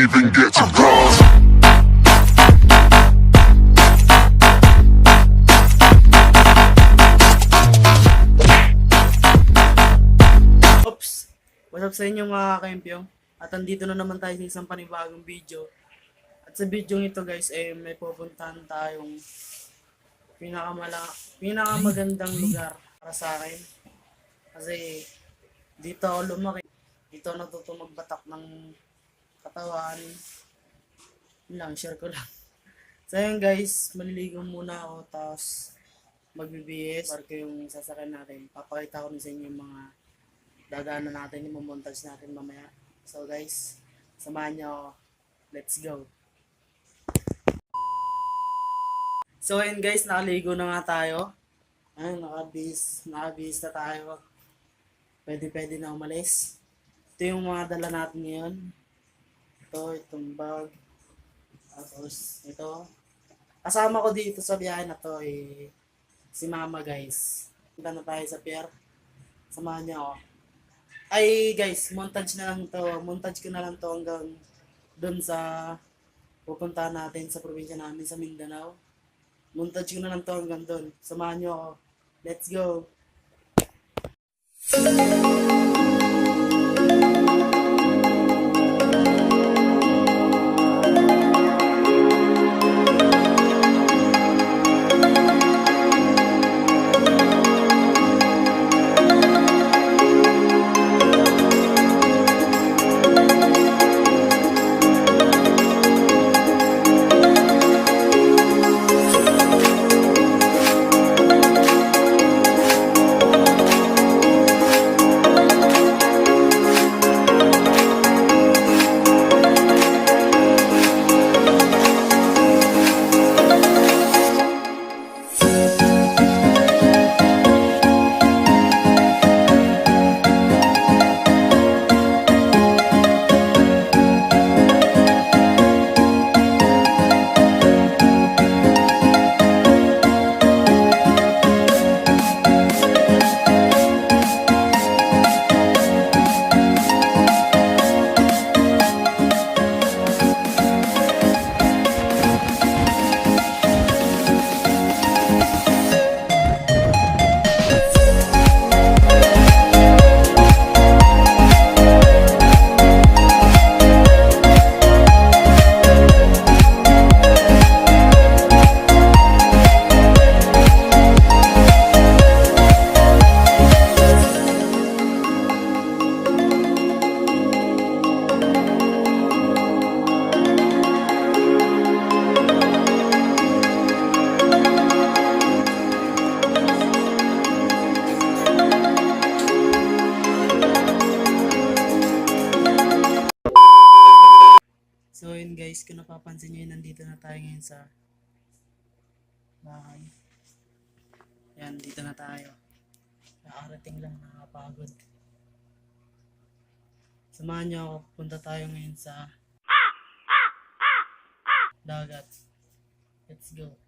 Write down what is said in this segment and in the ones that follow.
even get to. Oops! What's up sa inyo mga kaimpyo? At andito na naman tayo sa isang panibagong video. At sa video ito guys, eh, may pupuntahan tayong pinakamala, pinakamagandang lugar para sa akin. Kasi dito ako lumaki. Dito ako natuto magbatak ng katawan. Yun lang, share ko lang. So yun guys, maliligo muna ako tapos magbibihis. Parang yung sasakyan natin. Papakita ko na sa inyo yung mga dadaanan natin, yung montage natin mamaya. So guys, samahan niyo ako. Let's go. So ayun guys, nakaligo na nga tayo. Ayun, nakabis, nakabis na tayo. Pwede pwede na umalis. Ito yung mga dala natin ngayon. Ito, itong bag. Tapos, ito. Kasama ko dito sa biyahe na to eh, si mama guys. Punta na tayo sa pier. Samahan niyo ako. Ay guys, montage na lang to. Montage ko na lang to hanggang doon sa pupuntahan natin sa probinsya namin sa Mindanao. Montage ko na lang to hanggang doon. Samahan niyo ako. Let's go! So tayo ngayon sa bahay. Yan, dito na tayo. Nakarating lang, nakapagod. Samahan nyo ako, punta tayo ngayon sa dagat. Let's go.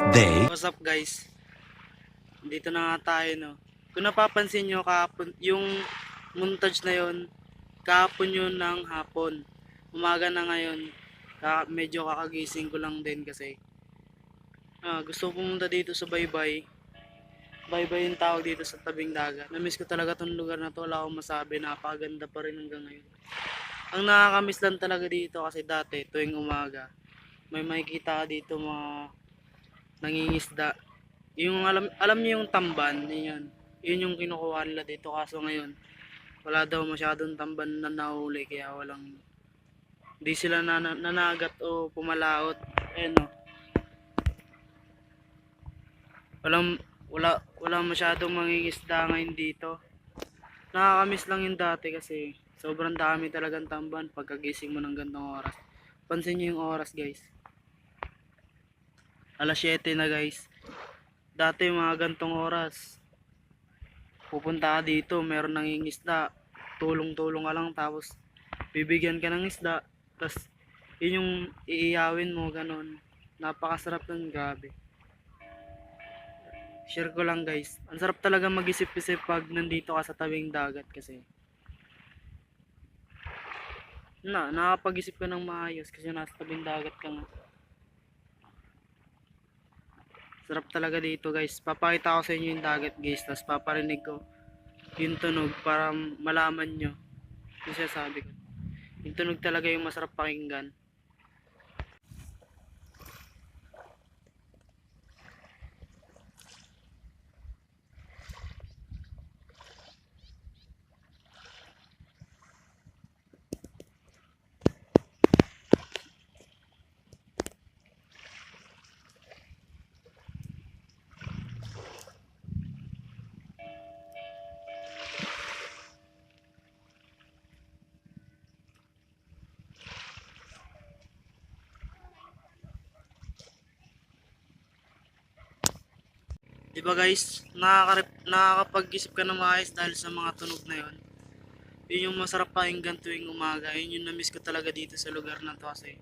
Next day, What's up guys? Dito na nga tayo no. Kung napapansin nyo kahapon, yung montage na yon kahapon yun ng hapon. Umaga na ngayon, medyo kakagising ko lang din kasi. Ah, gusto ko pumunta dito sa Baybay. Baybay yung tawag dito sa tabing dagat. Namiss ko talaga tong lugar na to. Wala akong masabi. Napakaganda pa rin hanggang ngayon. Ang nakakamiss lang talaga dito kasi dati tuwing umaga may makikita ka dito mga nangingisda. Yung alam alam niyo yung tamban, yun yun. Yun yung kinukuha nila dito kaso ngayon wala daw masyadong tamban na nahuli kaya walang hindi sila na, nanagat o pumalaot. Ayun no. Walang wala wala masyadong mangingisda ngayon dito. Nakakamiss lang yung dati kasi sobrang dami talagang tamban pagkagising mo ng gantong oras. Pansin niyo yung oras guys alas 7 na guys. Dati mga gantong oras pupunta ka dito meron nang isda. Tulong tulong ka lang tapos bibigyan ka ng isda. Tapos yun yung iiyawin mo ganon napakasarap nun grabe. Share ko lang guys. Ang sarap talaga mag-isip-isip pag nandito ka sa tabing dagat kasi. Na nakapag-isip ka ng maayos kasi nasa tabing dagat ka nga Sarap talaga dito guys. Papakita ko sa inyo yung dagat guys. Tapos paparinig ko yung tunog para malaman nyo yung sinasabi ko. Yung tunog talaga yung masarap pakinggan. Di ba guys, nakaka nakakapag-isip ka ng maayos dahil sa mga tunog na yon. Yun yung masarap pakinggan tuwing umaga. Yun yung na-miss ko talaga dito sa lugar na to kasi.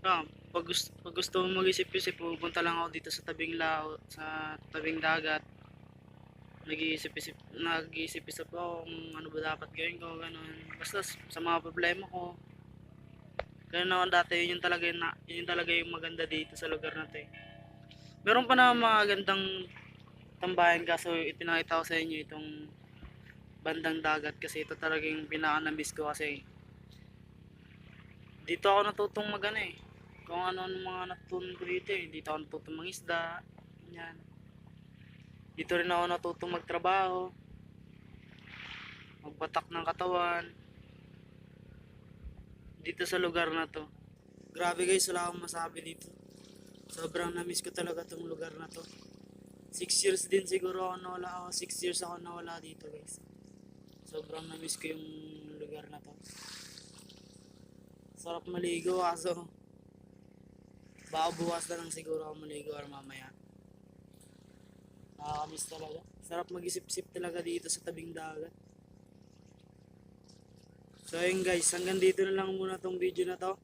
Ah, pag gusto, pag gusto mo mag-isip-isip, pupunta lang ako dito sa tabing lao, sa tabing dagat. Nag-iisip-isip, nag-iisip-isip ako kung ano ba dapat gawin ko, ganun. Basta sa mga problema ko. Ganun naman dati, yun yung talaga, yung, na- yun yung talaga yung maganda dito sa lugar na to eh. Meron pa na mga gandang tambayan kaso ipinakita ko sa inyo itong bandang dagat kasi ito talaga yung pinaka-namiss ko kasi dito ako natutong magana eh. Kung ano ano mga natutunan ko dito eh. Dito ako natutong mangisda. Yan. Dito rin ako natutong magtrabaho. Magbatak ng katawan. Dito sa lugar na to. Grabe guys, wala akong masabi dito. Sobrang na-miss ko talaga tong lugar na to. Six years din siguro ako nawala ako. Six years ako nawala dito guys. Sobrang na-miss ko yung lugar na to. Sarap maligo kaso baka bukas na lang siguro ako maligo or mamaya. Nakakamiss talaga. Sarap mag-isip-isip talaga dito sa tabing dagat. So ayun guys, hanggang dito na lang muna tong video na to.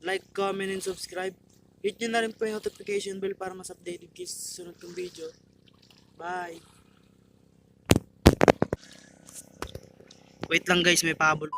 Like, comment, and subscribe. Hit nyo na rin po yung notification bell para mas updated kayo sa sunod kong video. Bye! Wait lang guys, may pabol.